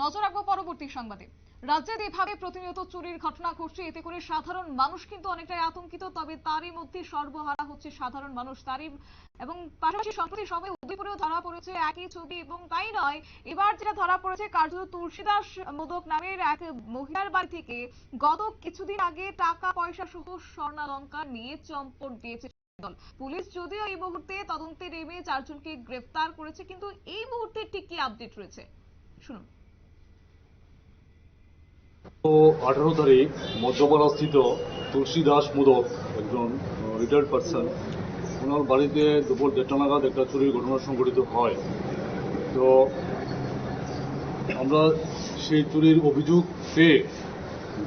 নজর রাখব পরবর্তী সংবাদে। রাজ্যে যেভাবে প্রতিনিয়ত চুরির ঘটনা ঘটছে, এতে করে সাধারণ মানুষ কিন্তু অনেকটাই আতঙ্কিত, তবে তারই মধ্যে সর্বহারা হচ্ছে সাধারণ মানুষ তারই এবং পাশাপাশি সম্প্রতি সময় উদয়পুরেও ধরা পড়েছে একই ছবি এবং তাই নয়, এবার যেটা ধরা পড়েছে কার্যত তুলসীদাস মোদক নামের এক মহিলার বাড়ি থেকে। গত কিছুদিন আগে টাকা পয়সা সহ স্বর্ণালঙ্কার নিয়ে চম্পট দিয়েছে দল। পুলিশ যদিও এই মুহূর্তে তদন্তে নেমে চারজনকে গ্রেফতার করেছে, কিন্তু এই মুহূর্তে ঠিক কি আপডেট রয়েছে? শুনুন। আঠারো তারিখ মধ্যপাড়াস্থিত তুলসী দাস মোদক একজন রিটায়ার্ড পার্সন ওনার বাড়িতে দুপুর দেড়টা নাগাদ একটা চুরির ঘটনা সংঘটিত হয়। তো আমরা সেই চুরির অভিযোগ পেয়ে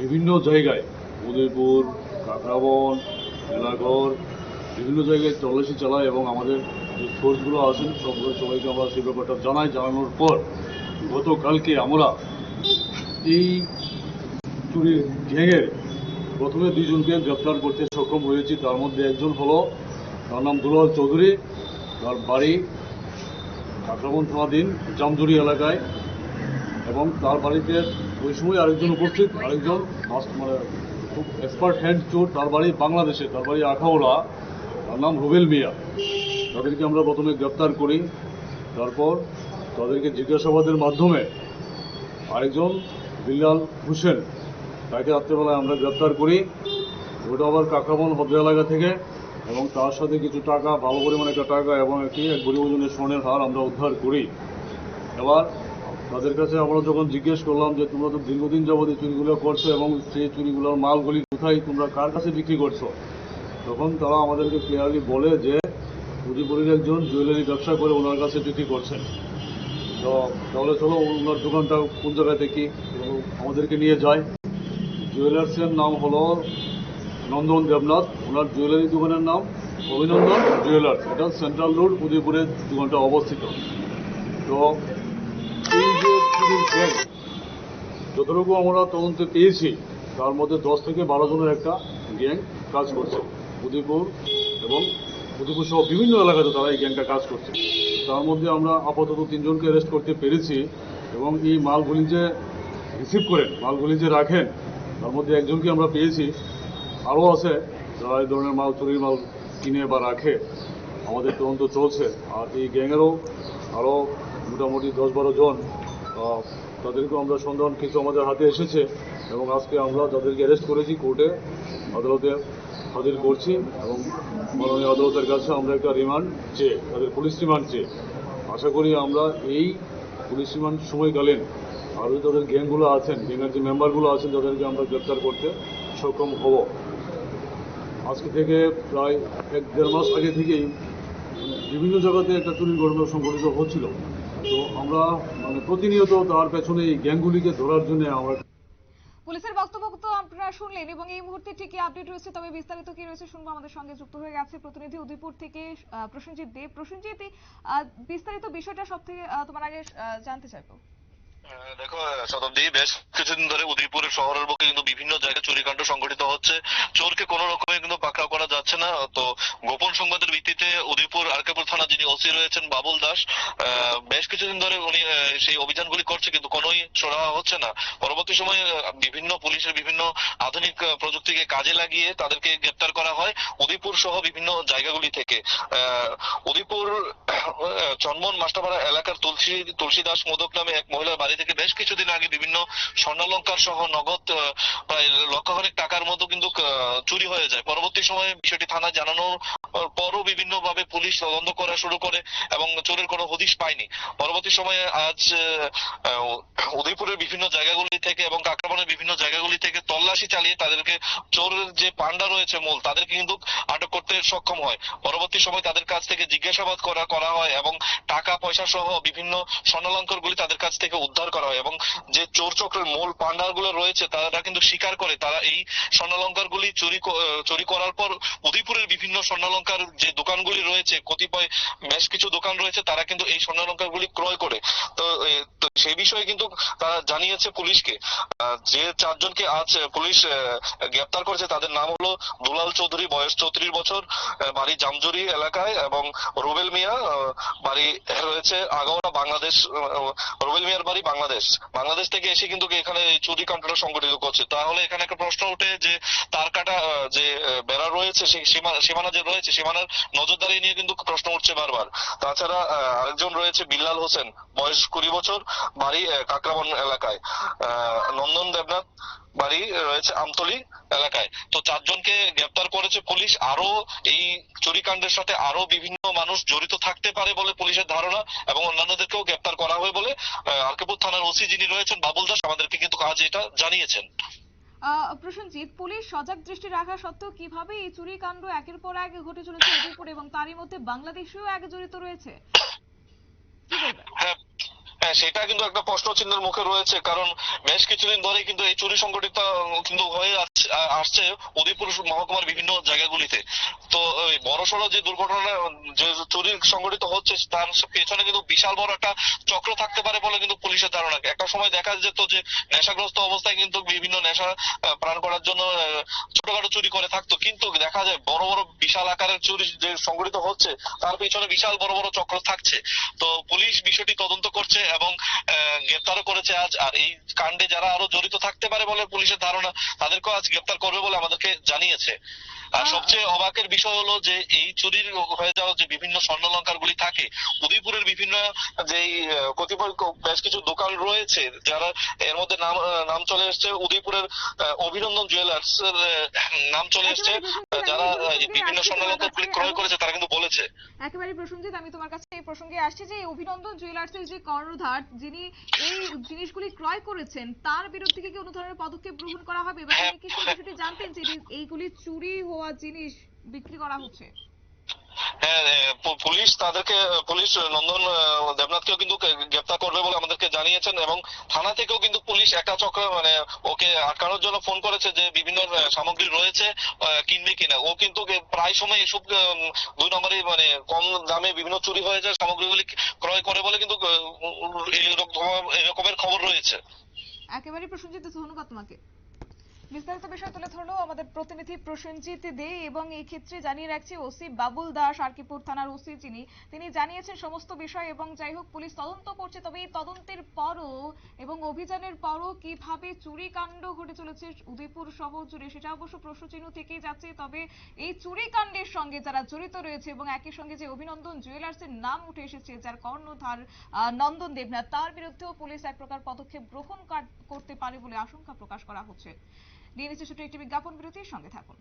বিভিন্ন জায়গায়, উদয়পুর, কাকরাবন, এলাগড়, বিভিন্ন জায়গায় তল্লাশি চালাই এবং আমাদের যে সোর্সগুলো আছেন, সবগুলো সবাইকে আমরা সেই ব্যাপারটা জানাই, জানানোর পর গতকালকে আমরা এই চুরির গ্যাংয়ের প্রথমে দুইজনকে গ্রেপ্তার করতে সক্ষম হয়েছি। তার মধ্যে একজন হলো, তার নাম দুলাল চৌধুরী, তার বাড়ি কাকরাবন থানাধীন জামজুরি এলাকায় এবং তার বাড়িতে ওই সময় আরেকজন উপস্থিত, আরেকজন মাস- মানে খুব এক্সপার্ট হ্যান্ড চোর, তার বাড়ি বাংলাদেশে, তার বাড়ি আখাউড়া, তার নাম রুবেল মিয়া। তাদেরকে আমরা প্রথমে গ্রেপ্তার করি, তারপর তাদেরকে জিজ্ঞাসাবাদের মাধ্যমে আরেকজন বিল্লাল হোসেন তাকে রাত্রেবেলায় আমরা গ্রেপ্তার করি। ওটা আবার কাকরাবন ভদ্র এলাকা থেকে এবং তার সাথে কিছু টাকা, ভালো পরিমাণে একটা টাকা এবং একটি এক গরিব ওজনের স্বর্ণের হার আমরা উদ্ধার করি। এবার তাদের কাছে আমরা যখন জিজ্ঞেস করলাম যে, তোমরা তো দীর্ঘদিন যাবত এই চুরিগুলো করছ এবং সেই চুরিগুলোর মালগুলি কোথায়? তোমরা কার কাছে বিক্রি করছ? তখন তারা আমাদেরকে ক্লিয়ারলি বলে যে উদিপুরের একজন জুয়েলারি ব্যবসা করে ওনার কাছে বিক্রি করছেন। তো তাহলে চলো ওনার দোকানটা কোন জায়গায় দেখি আমাদেরকে নিয়ে যায়। জুয়েলার্সের নাম হলো নন্দন দেবনাথ। ওনার জুয়েলারি দোকানের নাম অভিনন্দন জুয়েলার্স। এটা সেন্ট্রাল রোড উদয়পুরের দোকানটা অবস্থিত। তো এই যে যতটুকু আমরা তদন্তে পেয়েছি, তার মধ্যে দশ থেকে বারো জনের একটা গ্যাং কাজ করছে। উদয়পুর এবং উদয়পুর সহ বিভিন্ন এলাকাতে তারা এই গ্যাংটা কাজ করছে। তার মধ্যে আমরা আপাতত তিনজনকে অ্যারেস্ট করতে পেরেছি এবং এই মালগুলি যে রিসিভ করেন, মালগুলি যে রাখেন তার মধ্যে একজনকে আমরা পেয়েছি। আরও আছে, যারা এই ধরনের মাল, চুরির মাল কিনে বা রাখে। আমাদের তদন্ত চলছে। আর এই গ্যাংয়েরও আরও মোটামুটি দশ বারো জন তাদেরকেও আমরা সন্ধান কিছু আমাদের হাতে এসেছে এবং আজকে আমরা যাদেরকে অ্যারেস্ট করেছি কোর্টে, আদালতে হাজির করছি এবং মাননীয় আদালতের কাছে আমরা একটা রিমান্ড চেয়ে, তাদের পুলিশ রিমান্ড চেয়ে। আশা করি আমরা এই পুলিশ রিমান্ড সময়কালীন আরও যাদের গ্যাংগুলো আছেন গ্যাংয়ের যে মেম্বারগুলো আছেন তাদেরকে আমরা গ্রেপ্তার করতে সক্ষম হব। আজকে থেকে প্রায় এক দেড় মাস আগে থেকেই বিভিন্ন জায়গাতে একটা চুরির ঘটনা সংঘটিত হচ্ছিল। তো আমরা মানে প্রতিনিয়ত তার পেছনে এই গ্যাংগুলিকে ধরার জন্য আমরা পুলিশের বক্তব্য তো আপনারা শুনলেন এবং এই মুহূর্তে ঠিক আপডেট রয়েছে? তবে বিস্তারিত কি রয়েছে শুনব? আমাদের সঙ্গে যুক্ত হয়ে গেছে প্রতিনিধি উদয়পুর থেকে প্রসেনজিৎ দেব। প্রসেনজিৎ বিস্তারিত বিষয়টা সব থেকে তোমার আগে জানতে চাইব। দেখো শতাব্দী বেশ কিছুদিন ধরে উদয়পুরের শহরের বিভিন্ন জায়গায় চুরিকাণ্ড সংঘটিত হচ্ছে। চোরকে কোনো রকমে সংবাদের ভিত্তিতে উদয়পুর আরকাপুর থানা যিনি বাবুল দাস বেশ কিছুদিন ধরে সেই অভিযানগুলি করছে কিন্তু বিভিন্ন পুলিশের বিভিন্ন আধুনিক প্রযুক্তিকে কাজে লাগিয়ে তাদেরকে গ্রেপ্তার করা হয় উদয়পুর সহ বিভিন্ন জায়গাগুলি থেকে। উদয়পুর আহ, চন্মন মাস্টারপাড়া এলাকার তুলসী তুলসী দাস মোদক নামে এক মহিলার বাড়ি থেকে বেশ কিছুদিন আগে বিভিন্ন স্বর্ণালঙ্কার সহ নগদ প্রায় লক্ষখানিক টাকার মতো কিন্তু চুরি হয়ে যায়। পরবর্তী সময়ে বিষয়টি থানায় জানানোর পরও বিভিন্ন ভাবে পুলিশ তদন্ত করা শুরু করে এবং চোরের কোনো হদিশ পায়নি। পরবর্তী সময়ে আজ উদয়পুরের বিভিন্ন জায়গাগুলি থেকে এবং কাকরাবনের বিভিন্ন জায়গাগুলি থেকে তল্লাশি চালিয়ে তাদেরকে চোরের যে পান্ডা রয়েছে মূল, তাদেরকে কিন্তু আটক করতে সক্ষম হয়। পরবর্তী সময় তাদের কাছ থেকে জিজ্ঞাসাবাদ করা করা হয় এবং টাকা, পয়সা সহ বিভিন্ন স্বর্ণালঙ্কার গুলি তাদের কাছ থেকে উদ্ধার করা হয় এবং যে চোর চক্রের মূল পান্ডারগুলো রয়েছে, তারা কিন্তু স্বীকার করে। তারা এই স্বর্ণালঙ্কার গুলি চুরি চুরি করার পর উদয়পুরের বিভিন্ন স্বর্ণালঙ্কার যে দোকানগুলি রয়েছে, কতিপয় বেশ কিছু দোকান রয়েছে, তারা কিন্তু এই স্বর্ণালঙ্কার গুলি ক্রয় করে। তো সেই বিষয়ে কিন্তু তারা জানিয়েছে পুলিশকে। যে চারজনকে আজ পুলিশ গ্রেপ্তার করেছে, তাদের নাম হলো দুলাল চৌধুরী, বয়স চৌত্রিশ বছর বাড়ি জামজুরি এলাকায়, এবং রুবেল মিয়া বাড়ি রয়েছে আগাওড়া বাংলাদেশ রুবেল মিয়ার বাড়ি বাংলাদেশ। বাংলাদেশ থেকে এসে কিন্তু এখানে চুরি কাণ্ডটা সংগঠিত করছে। তাহলে এখানে একটা প্রশ্ন ওঠে যে, তার কাটা যে বেড়া রয়েছে সেই সীমা- সীমানা যে রয়েছে, সীমানার নজরদারি নিয়ে কিন্তু প্রশ্ন উঠছে বারবার। তাছাড়া আরেকজন রয়েছে, বিল্লাল হোসেন, বয়স কুড়ি বছর, বাড়ি কাকরাবন এলাকায়। নন্দন দেবনাথ বাড়ি রয়েছে আমতলি এলাকায়। তো চারজনকে গ্রেপ্তার করেছে পুলিশ। আরও এই চুরিকাণ্ডের সাথে আরও বিভিন্ন মানুষ জড়িত থাকতে পারে বলে পুলিশের ধারণা এবং অন্যান্যদেরকেও গ্রেপ্তার করা হবে বলে আরকেপুর থানার ওসি যিনি রয়েছেন বাবুল দাস আমাদেরকে কিন্তু আজ এটা জানিয়েছেন। প্রসেনজিৎ পুলিশ সজাগ দৃষ্টি রাখা সত্ত্বেও কীভাবে এই চুরি কাণ্ড একের পর এক ঘটে চলেছে এবং তারই মধ্যে বাংলাদেশেও এক জড়িত রয়েছে? কি বলবেন? হ্যাঁ সেটা কিন্তু একটা প্রশ্ন চিহ্নের মুখে রয়েছে, কারণ বেশ কিছুদিন ধরে কিন্তু এই চুরি সংগঠিত কিন্তু হয়ে আসছে- উদয়পুর মহকুমার বিভিন্ন জায়গাগুলিতে। তো, ওই বড়সড় যে দুর্ঘটনা, যে চুরি সংগঠিত হচ্ছে, তার পেছনে কিন্তু বিশাল বড় একটা চক্র থাকতে পারে বলে কিন্তু পুলিশের ধারণা। একটা সময় দেখা যেত যে, নেশাগ্রস্ত অবস্থায় কিন্তু বিভিন্ন নেশা প্রাণ করার জন্য ছোটখাটো চুরি করে থাকতো। কিন্তু দেখা যায় বড় বড় বিশাল আকারের চুরি যে সংগঠিত হচ্ছে, তার পেছনে বিশাল বড় বড় চক্র থাকছে। তো পুলিশ বিষয়টি তদন্ত করছে এবং গ্রেপ্তারও করেছে আজ। আর এই কাণ্ডে যারা আরও জড়িত থাকতে পারে বলে পুলিশের ধারণা, তাদেরকেও আজ গ্রেপ্তার করবে বলে আমাদেরকে জানিয়েছে। সবচেয়ে অবাকের বিষয় হলো যে এই চুরির হয়ে যাওয়া যে বিভিন্ন স্বর্ণলঙ্কার গুলি থাকে উদয়পুরের বিভিন্ন যে কতিপয় বেশ কিছু দোকান রয়েছে যারা এর মধ্যে নাম নাম চলে এসছে। উদয়পুরের অভিনন্দন জুয়েলার্স এর নাম চলে এসছে। যারা বিভিন্ন স্বর্ণলঙ্কার গুলি ক্রয় করেছে তারা কিন্তু বলেছে। একেবারে প্রসঞ্জিত আমি তোমার কাছে এই প্রসঙ্গে আসছি যে অভিনন্দন জুয়েলার্সের যে কর্ণধার যিনি এই জিনিসগুলি ক্রয় করেছেন তার বিরুদ্ধে কি কোনো ধরনের পদক্ষেপ গ্রহণ করা হবে? এবং তিনি কি সেই বিষয়টি জানতেন যে এই- এইগুলি চুরি হওয়া জিনিস বিক্রি করা হচ্ছে? হ্যাঁ পুলিশ তাদেরকে পুলিশ নন্দন দেবনাথকেও কিন্তু গ্রেপ্তার করবে বলে আমাদেরকে জানিয়েছেন এবং থানা থেকেও কিন্তু পুলিশ একটা চক্র মানে ওকে আটকানোর জন্য ফোন করেছে যে বিভিন্ন সামগ্রী রয়েছে কিনবে কিনা। ও কিন্তু প্রায় সময় এসব দুই নম্বরই মানে কম দামে বিভিন্ন চুরি হয়ে যায় সামগ্রীগুলি ক্রয় করে বলে কিন্তু এরকমের খবর রয়েছে। একেবারে প্রসঞ্জিত ধন্যবাদ তোমাকে। বিস্তারিত বিষয় তুলে ধরলো আমাদের প্রতিনিধি প্রসেনজিৎ দে এবং এই ক্ষেত্রে জানিয়ে রাখছি ওসি বাবুল দাস, আরকিপুর থানার ওসি যিনি, তিনি জানিয়েছেন সমস্ত বিষয় এবং যাই হোক পুলিশ তদন্ত করছে। তবে এই তদন্তের পরও এবং অভিযানের পরও কীভাবে চুরি কাণ্ড ঘটে চলেছে উদয়পুর শহর জুড়ে সেটা অবশ্য প্রশ্নচিহ্ন থেকেই যাচ্ছে। তবে এই চুরি কাণ্ডের সঙ্গে যারা জড়িত রয়েছে এবং একই সঙ্গে যে অভিনন্দন জুয়েলার্সের নাম উঠে এসেছে, যার কর্ণধার নন্দন দেবনাথ, তার বিরুদ্ধেও পুলিশ এক প্রকার পদক্ষেপ গ্রহণ করতে পারে বলে আশঙ্কা প্রকাশ করা হচ্ছে। নিয়ে নিচ্ছে ছোট একটি বিজ্ঞাপন বিরতির সঙ্গে থাকুন।